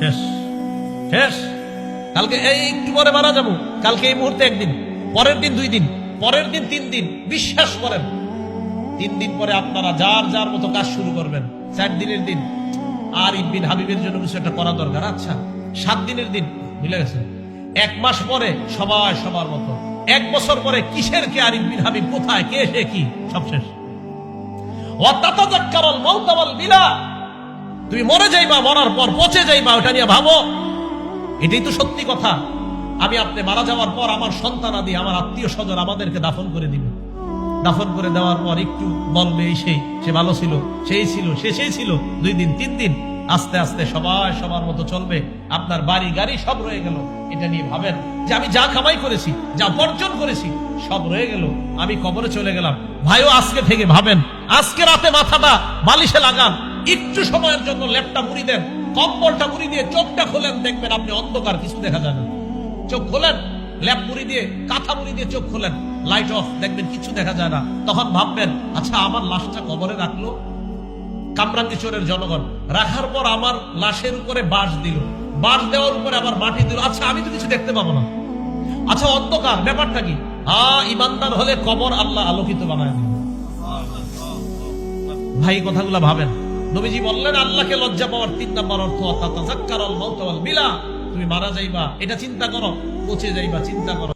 শেষ। শেষ। কালকে এই একটু পরে মারা যাব। কালকে এই মুহূর্তে একদিন। পরের দিন দুই দিন। পরের দিন তিন দিন। বিশ্বাস করেন। তিন দিন পরে আপনারা যার যার মতো কাজ শুরু করবেন। চার দিনের দিন। আর ইবিন হাবিবের জন্য কিছু একটা করা দরকার। আচ্ছা সাত দিনের দিন। মিলে গেছে। এক মাস পরে সবাই সবার মতো। এক বছর পরে কিসের কে আর ইবিন হাবিব? কোথায়? কে সে কি? সব শেষ। ওয়াতাতাযাক্কারুল মাউতা ওয়াল বিলা তুমি মরে যাইবা, মরার পর পচে যাইবা ওটা নিয়ে ভাবো। এটাই তো সত্যি কথা। আমি আপনি মারা যাওয়ার পর আমার সন্তান আদি, আমার আত্মীয় স্বজন আমাদেরকে দাফন করে দিবে। দাফন করে দেওয়ার পর একটু বলবে এই সেই সে ভালো ছিল, সেই ছিল, সে সেই ছিল। দুই দিন, তিন দিন আস্তে আস্তে সবাই সবার মতো চলবে। আপনার বাড়ি, গাড়ি সব রয়ে গেল। এটা নিয়ে ভাবেন যে আমি যা কামাই করেছি, যা বর্জন করেছি, সব রয়ে গেল। আমি কবরে চলে গেলাম। ভাইও আজকে থেকে ভাবেন, আজকে রাতে মাথাটা বালিশে লাগান। একটু সময়ের জন্য লেপটা মুড়ি দেন, কম্বলটা মুড়ি দিয়ে চোখটা খোলেন, দেখবেন আপনি অন্ধকার, কিছু দেখা যায় না। চোখ খোলেন, ল্যাপ মুড়ি দিয়ে, কাঁথা মুড়ি দিয়ে চোখ খোলেন লাইট অফ দেখবেন কিছু দেখা যায় না। তখন ভাববেন আচ্ছা আমার লাশটা কবরে রাখল? কামরাঙ্গি চোরের জনগণ, রাখার পর আমার লাশের উপরে বাঁশ দিল। বাঁশ দেওয়ার উপরে আবার মাটি দিল। আচ্ছা আমি তো কিছু দেখতে পাবো না। আচ্ছা অন্ধকার, ব্যাপারটা কি? আ, ইমানদার হলে কবর আল্লাহ আলোকিত বানায় দিল ভাই কথাগুলো ভাবেন। নবীজি বললেন, আল্লাহকে লজ্জা পাওয়ার তিন নাম্বার অর্থ অর্থাৎ তুমি মারা যাইবা, এটা চিন্তা করো, পচে যাইবা, চিন্তা করো।